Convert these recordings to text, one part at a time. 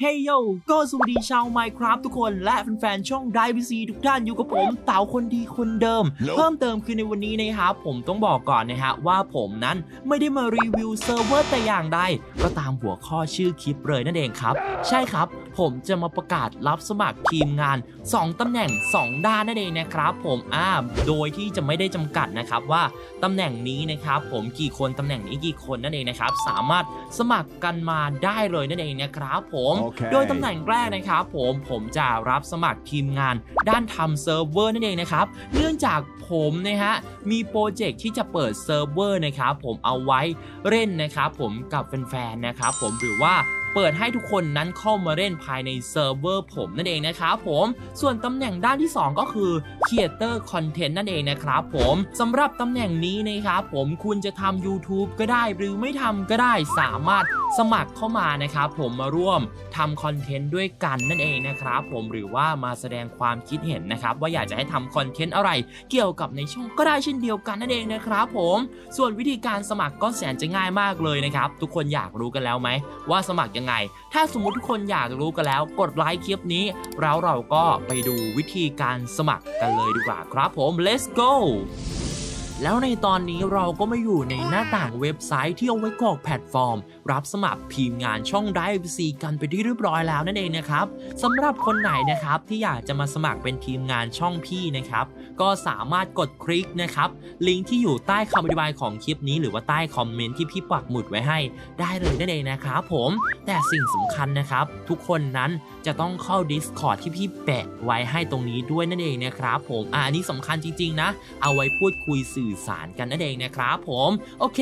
เฮ้ยโยก็สวัสดีชาว Minecraft ทุกคนและแฟนๆช่อง d i v c ทุกท่านอยู่กับผมเต๋าคนดีคนเดิม Nope เพิ่มเติมคือในวันนี้นะครับผมต้องบอกก่อนนะฮะว่าผมนั้นไม่ได้มารีวิวเซิร์ฟเวอร์แต่อย่างใด ก็ตามหัวข้อชื่อคลิปเลยนั่นเองครับ ใช่ครับ ผมจะมาประกาศรับสมัครทีมงาน 2ตำแหน่ง 2 ด้านนั่นเองนะครับ ผมอ่าโดยที่จะไม่ได้จำกัดนะครับว่าตำแหน่งนี้นะครับผมกี่คนตำแหน่งนี้กี่คนนั่นเองนะครับสามารถสมัครกันมาได้เลยนั่นเองนะครับผมโอเคโดยตำแหน่งแรกนะครับผมผมจะรับสมัครทีมงาน ด้านทำเซิร์ฟเวอร์นั่นเองนะครับเนื่องจากผมนะฮะมีโปรเจกต์ที่จะเปิดเซิร์ฟเวอร์นะครับผมเอาไว้เล่นนะครับผมกับแฟนๆนะครับผมหรือว่า เปิดให้ทุกคนนั้นเข้ามาเล่นภายในเซิร์ฟเวอร์ผมนั่นเองนะครับผม ส่วนตำแหน่งด้านที่ 2 ก็คือ Creator Content นั่นเองนะครับผมสำหรับตำแหน่งนี้นะครับผมคุณจะทำ YouTube ก็ได้หรือไม่ทำก็ได้สามารถสมัครเข้ามานะครับผมมาร่วมทำคอนเทนต์ด้วยกันนั่นเองนะครับผมหรือว่ามาแสดงความคิดเห็นนะครับว่าอยากจะให้ทำคอนเทนต์อะไร เกี่ยวกับในช่องก็ได้เช่นเดียวกันนั่นเองนะครับผมส่วนวิธีการสมัครก็แสนจะง่ายมากเลยนะครับทุกคนอยากรู้กันแล้วไหมว่าสมัครยังไง ถ้าสมมุติทุกคนอยากรู้กันแล้ว กดไลค์คลิปนี้แล้วเราก็ไปดูวิธีการสมัครกันเลยดีกว่าครับผม let's go แล้วในตอนนี้เราก็มาอยู่ในหน้าต่างเว็บไซต์ที่เอาไว้กรอกแพลตฟอร์ม รับสมัครทีมงานช่อง d i v c กันไปที่เรียบร้อยแล้วนั่นเองนะครับสำหรับคนไหนนะครับที่อยากจะมาสมัครเป็นทีมงานช่องพี่นะครับก็สามารถกดคลิกนะครับลิงก์ที่อยู่ใต้คำอธิบายของคลิปนี้ หรือว่าใต้คอมเมนต์ที่พี่ปักหมุดไว้ให้ ได้เลยนั่นเองนะครับผมแต่สิ่งสำคัญนะครับทุกคนนั้นจะต้องเข้า Discord ที่พี่แปะไว้ให้ตรงนี้ด้วยนั่นเองนะครับผมอ่าอันนี้สำคัญจริงๆนะ เอาไว้พูดคุยสื่อสารกันนั่นเองนะครับผมโอเค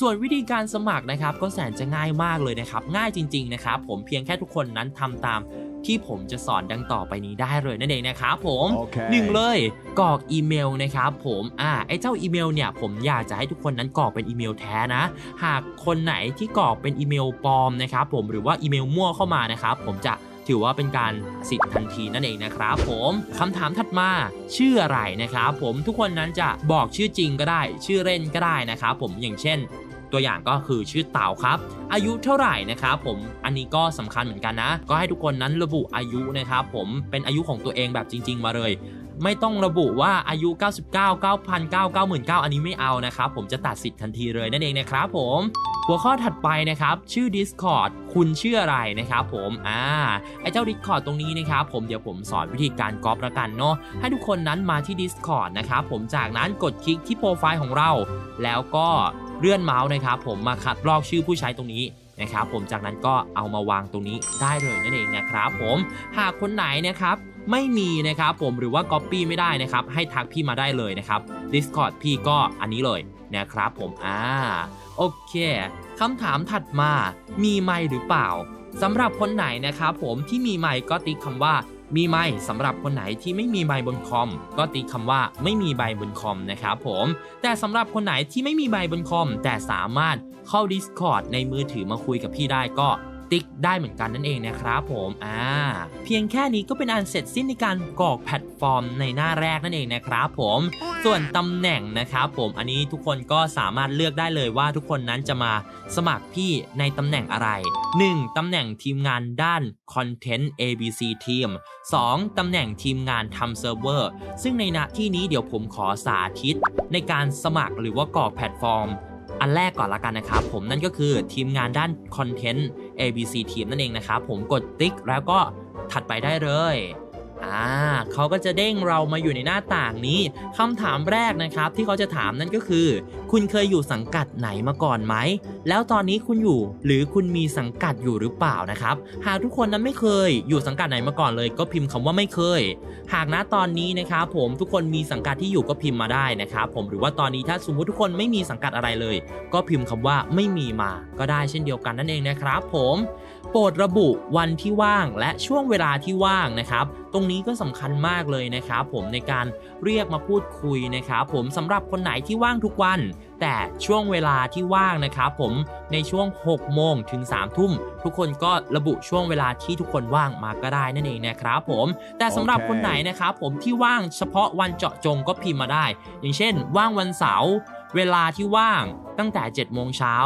ส่วนวิธีการสมัครนะครับก็แสนจะง่ายมากเลยนะครับง่ายจริงๆนะครับผมเพียงแค่ทุกคนนั้นทำตามที่ผมจะสอนดังต่อไปนี้ได้เลยนั่นเองนะครับผมโอเคหนึ่งเลยกรอกอีเมลนะครับผมอ่าไอ้เจ้าอีเมลเนี่ยผมอยากจะให้ทุกคนนั้นกรอกเป็นอีเมลแท้นะ หากคนไหนที่กรอกเป็นอีเมลปลอมนะครับผมหรือว่าอีเมลมั่วเข้ามานะครับผมจะ ถือว่าเป็นการสิทธิ์ทันทีนั่นเองนะครับผมคำถามถัดมาชื่ออะไรนะครับผมทุกคนนั้นจะบอกชื่อจริงก็ได้ ชื่อเล่นก็ได้นะครับผมอย่างเช่น ตัวอย่างก็คือชื่อเต่าครับ อายุเท่าไหร่นะครับผมอันนี้ก็สำคัญเหมือนกันนะ ก็ให้ทุกคนนั้นระบุอายุนะครับผมเป็นอายุของตัวเองแบบจริง ๆ มาเลย ไม่ต้องระบุว่าอายุ 99 9,900 99,000อันนี้ไม่เอานะครับ ผมจะตัดสิทธิ์ทันทีเลยนั่นเองนะครับผม หัวข้อถัดไปนะครับ ชื่อ Discord คุณชื่ออะไรนะครับผมอ่าไอ้เจ้า Discord ตรงนี้นะครับผมเดี๋ยวผมสอนวิธีการก๊อปละกันเนาะให้ทุกคนนั้นมาที่ Discord นะครับผมจากนั้นกดคลิกที่โปรไฟล์ของเรา แล้วก็เลื่อนเมาส์นะครับผมมาคัดลอกชื่อผู้ใช้ตรงนี้นะครับผมจากนั้นก็เอามาวางตรงนี้ได้เลยนั่นเองนะครับผมหากคนไหนนะครับ ไม่มีนะครับผมหรือว่า Copy ไม่ได้นะครับ ให้ทักพี่มาได้เลยนะครับ Discord พี่ก็อันนี้เลยนะครับผมอ่าโอเคคำถามถัดมามีไมหรือเปล่าสำหรับคนไหนนะครับผมที่มีไมค์ก็ติ๊กคำว่ามีไมค์สำหรับคนไหนที่ไม่มีไมบนคอม ก็ติคำว่าไม่มีไม่บนคอมนะครับผมแต่สำหรับคนไหนที่ไม่มีไม่บนคอม แต่สามารถเข้า Discord ในมือถือมาคุยกับพี่ได้ก็ ติ๊กได้เหมือนกันนั่นเองนะครับผมอ่าเพียงแค่นี้ก็เป็นอันเสร็จสิ้นในการกรอกแพลตฟอร์มในหน้าแรกนั่นเองนะครับผมส่วนตำแหน่งนะครับผมอันนี้ทุกคนก็สามารถเลือกได้เลยว่าทุกคนนั้นจะมาสมัครพี่ในตำแหน่งอะไร 1. ตำแหน่งทีมงานด้าน Content ABC Team 2. ตำแหน่งทีมงานทำเซิร์ฟเวอร์ซึ่งในณที่นี้เดี๋ยวผมขอสาธิต ในการสมัครหรือว่ากรอกแพลตฟอร์ม อันแรกก่อนละกันนะครับผมนั่นก็คือทีมงานด้านคอนเทนต์ ABC ทีมนั่นเองนะครับผมกดติ๊กแล้วก็ถัดไปได้เลยอ่าเขาก็จะเด้งเรามาอยู่ในหน้าต่างนี้คำถามแรกนะครับที่เขาจะถามนั่นก็คือ คุณเคยอยู่สังกัดไหนมาก่อนไหม แล้วตอนนี้คุณอยู่หรือคุณมีสังกัดอยู่หรือเปล่านะครับ หากทุกคนนั้นไม่เคยอยู่สังกัดไหนมาก่อนเลย ก็พิมพ์คำว่าไม่เคย หากนะตอนนี้นะครับผมทุกคนมีสังกัดที่อยู่ก็พิมพ์มาได้นะครับผมหรือว่าตอนนี้ถ้าสมมติทุกคนไม่มีสังกัดอะไรเลย ก็พิมพ์คำว่าไม่มีมาก็ได้เช่นเดียวกันนั่นเองนะครับผมโปรดระบุวันที่ว่างและช่วงเวลาที่ว่างนะครับ ตรงนี้ก็สำคัญมากเลยนะครับผมในการเรียกมาพูดคุยนะครับผมสำหรับคนไหนที่ว่างทุกวัน แต่ช่วงเวลาที่ว่างนะครับผมในช่วง 6 โมงถึง 3 ทุ่ม ทุกคนก็ระบุช่วงเวลาที่ทุกคนว่างมาก็ได้นั่นเองนะครับผมแต่สำหรับคคนไหนนะครับผมที่ว่างเฉพาะวันเจาะจงก็พิมพ์มาได้ อย่างเช่น ว่างวันเสาร์เวลาที่ว่าง ตั้งแต่ 7 โมงเช้า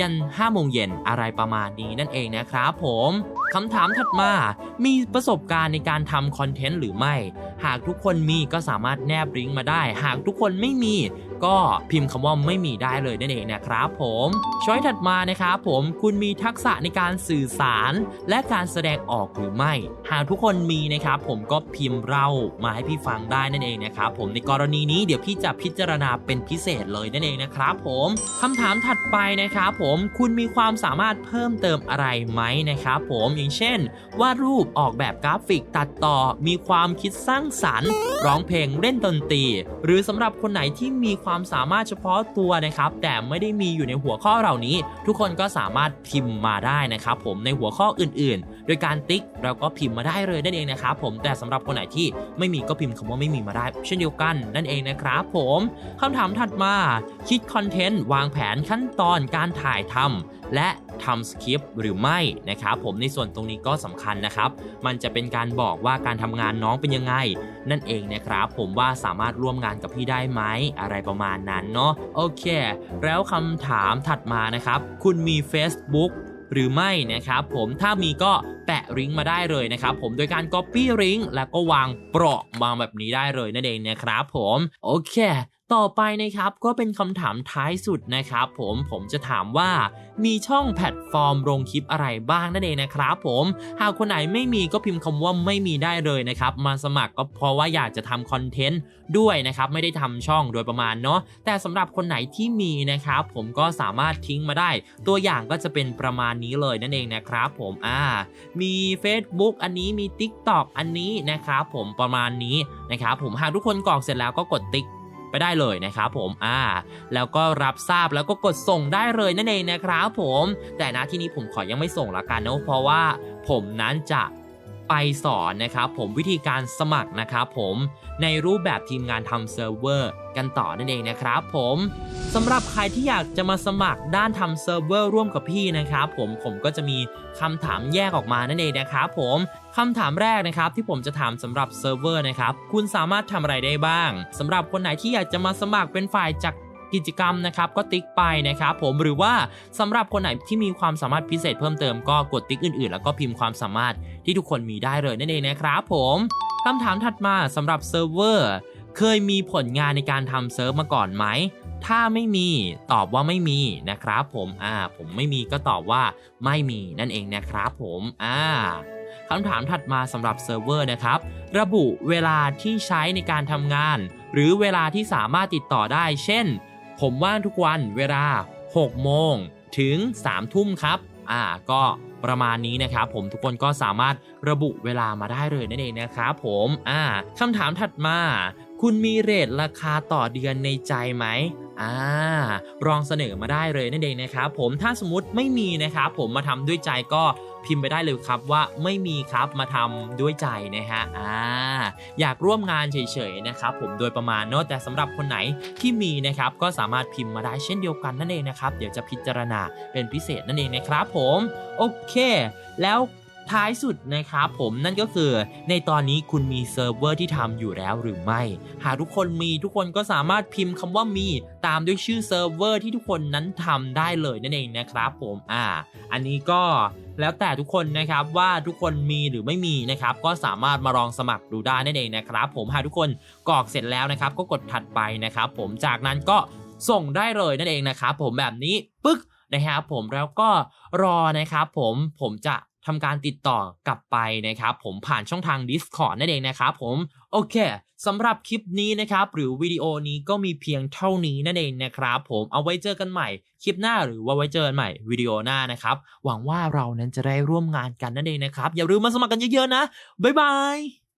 ยัน 5 โมงเย็นอะไรประมาณนี้นั่นเองนะครับผมคำถามถัดมา มีประสบการณ์ในการทำคอนเทนต์หรือไม่ หากทุกคนมีก็สามารถแนบลิงก์มาได้ หากทุกคนไม่มี ก็พิมพ์คำว่าไม่มีได้เลยนั่นเองนะครับผมช้อยถัดมานะครับผมคุณมีทักษะในการสื่อสาร และการแสดงออกหรือไม่ หากทุกคนมีนะครับผมก็พิมพ์เล่ามาให้พี่ฟังได้นั่นเองนะครับผมในกรณีนี้เดี๋ยวพี่จะพิจารณาเป็นพิเศษเลยนั่นเองนะครับผมคำถามถัดไปนะครับผมคุณมีความสามารถเพิ่มเติมอะไรไหมนะครับผมอย่างเช่นวาดรูปออกแบบกราฟิกตัดต่อ มีความคิดสร้างสรรค์ ร้องเพลงเล่นดนตรี หรือสำหรับคนไหนที่มีความสามารถเฉพาะตัวนะครับ แต่ไม่ได้มีอยู่ในหัวข้อเหล่านี้ ทุกคนก็สามารถพิมพ์มาได้นะครับ ผมในหัวข้ออื่น ๆ โดยการติ๊กเราก็พิมพ์มาได้เลยนั่นเองนะครับผมแต่สำหรับคนไหนที่ไม่มีก็พิมพ์คำว่าไม่มีมาได้ เช่นเดียวกันนั่นเองนะครับผมคำถามถัดมาคิดคอนเทนต์วางแผนขั้นตอนการถ่ายทำและทำสคริปต์หรือไม่นะครับผมในส่วนตรงนี้ก็สำคัญนะครับ มันจะเป็นการบอกว่าการทำงานน้องเป็นยังไง นั่นเองนะครับ ผมว่าสามารถร่วมงานกับพี่ได้ไหมอะไรประมาณนั้นเนาะโอเค แล้วคำถามถัดมานะครับ คุณมี Facebook หรือไม่นะครับผมถ้ามีก็แปะลิงก์มาได้เลยนะครับผมโดยการ Copy ลิงก์แล้วก็วางเปราะวางแบบนี้ได้เลยนั่นเองนะครับผมโอเค ต่อไปนะครับก็เป็นคำถามท้ายสุดนะครับ ผมผมจะถามว่ามีช่องแพลตฟอร์มลงคลิปอะไรบ้างนั่นเองนะครับ ผมหากคนไหนไม่มีก็พิมพ์คำว่าไม่มีได้เลยนะครับมาสมัครก็เพราะว่าอยากจะทำคอนเทนต์ด้วยนะครับไม่ได้ทำช่องโดยประมาณเนาะแต่สำหรับคนไหนที่มีนะครับผมก็สามารถทิ้งมาได้ ตัวอย่างก็จะเป็นประมาณนี้เลยนั่นเองนะครับ ผมอ่ามี Facebook อันนี้มี TikTok อันนี้นะครับผมประมาณนี้นะครับผมหากทุกคนกรอกเสร็จแล้วก็กดติ๊ก ไปได้เลยนะครับผมอ่าแล้วก็รับทราบแล้วก็กดส่งได้เลยนั่นเองนะครับผม แต่นะที่นี้ผมขอยังไม่ส่งละกันเนาะเพราะว่าผมนั้นจะ ไปสอนนะครับผมวิธีการสมัครนะครับผมในรูปแบบทีมงานทำเซิร์ฟเวอร์กันต่อนั่นเองนะครับผมสำหรับใครที่อยากจะมาสมัครด้านทำเซิร์ฟเวอร์ร่วมกับพี่นะครับผมผมก็จะมีคำถามแยกออกมานั่นเองนะครับผมคำถามแรกนะครับที่ผมจะถามสำหรับเซิร์ฟเวอร์นะครับคุณสามารถทำอะไรได้บ้างสำหรับคนไหนที่อยากจะมาสมัครเป็นฝ่ายจัด กิจกรรมนะครับก็ติ๊กไปนะครับผมหรือว่าสำหรับคนไหนที่มีความสามารถพิเศษเพิ่มเติมก็กดติ๊กอื่นๆ แล้วก็พิมพ์ความสามารถที่ทุกคนมีได้เลยนั่นเองนะครับผมคำถามถัดมาสำหรับเซิร์ฟเวอร์เคยมีผลงานในการทำเซิร์ฟมาก่อนไหมถ้าไม่มีตอบว่าไม่มีนะครับผมอ่าผมไม่มีก็ตอบว่าไม่มีนั่นเองนะครับผมอ่าคำถามถัดมาสำหรับเซิร์ฟเวอร์นะครับ ระบุเวลาที่ใช้ในการทำงาน หรือเวลาที่สามารถติดต่อได้ เช่น ผมว่างทุกวันเวลา 6 โมงถึง 3 ทุ่มครับ อ่า ก็ประมาณนี้นะครับผมทุกคนก็สามารถระบุเวลามาได้เลยนั่นเองนะครับผมอ่าคำถามถัดมา คุณมีเรทราคาต่อเดือนในใจไหมอ่าลองเสนอมาได้เลยนั่นเองนะครับผมถ้าสมมติไม่มีนะครับผมมาทำด้วยใจก็ พิมพ์ไปได้เลยครับว่าไม่มีครับมาทำด้วยใจนะฮะอ่าอยากร่วมงานเฉยๆนะครับผมโดยประมาณเนอะแต่สำหรับคนไหนที่มีนะครับก็สามารถพิมพ์มาได้เช่นเดียวกันนั่นเองนะครับเดี๋ยวจะพิจารณาเป็นพิเศษนั่นเองนะครับผมโอเค แล้ว ท้ายสุดนะครับผมนั่นก็คือในตอนนี้คุณมีเซิร์ฟเวอร์ที่ทำอยู่แล้วหรือไม่ หากทุกคนมีทุกคนก็สามารถพิมพ์คำว่ามีตามด้วยชื่อเซิร์ฟเวอร์ที่ทุกคนนั้นทำได้เลยนั่นเองนะครับผมอ่า อันนี้ก็แล้วแต่ทุกคนนะครับว่าทุกคนมีหรือไม่มีนะครับก็สามารถมาลองสมัครดูได้นั่นเองนะครับผมหากทุกคนกรอกเสร็จแล้วนะครับ ก็กดถัดไปนะครับ ผมจากนั้นก็ส่งได้เลยนั่นเองนะครับผมแบบนี้ปึ๊กนะครับผมแล้วก็รอนะครับผมผมจะ ทำการติดต่อกลับไปนะครับผมผ่านช่องทาง Discord นั่นเองนะครับผมโอเคสำหรับคลิปนี้นะครับหรือวิดีโอนี้ก็มีเพียงเท่านี้นั่นเองนะครับผมเอาไว้เจอกันใหม่คลิปหน้าหรือว่าไว้เจอกันใหม่วิดีโอหน้านะครับหวังว่าเรานั้นจะได้ร่วมงานกันนั่นเองนะครับอย่าลืมมาสมัครกันเยอะๆนะบ๊ายบาย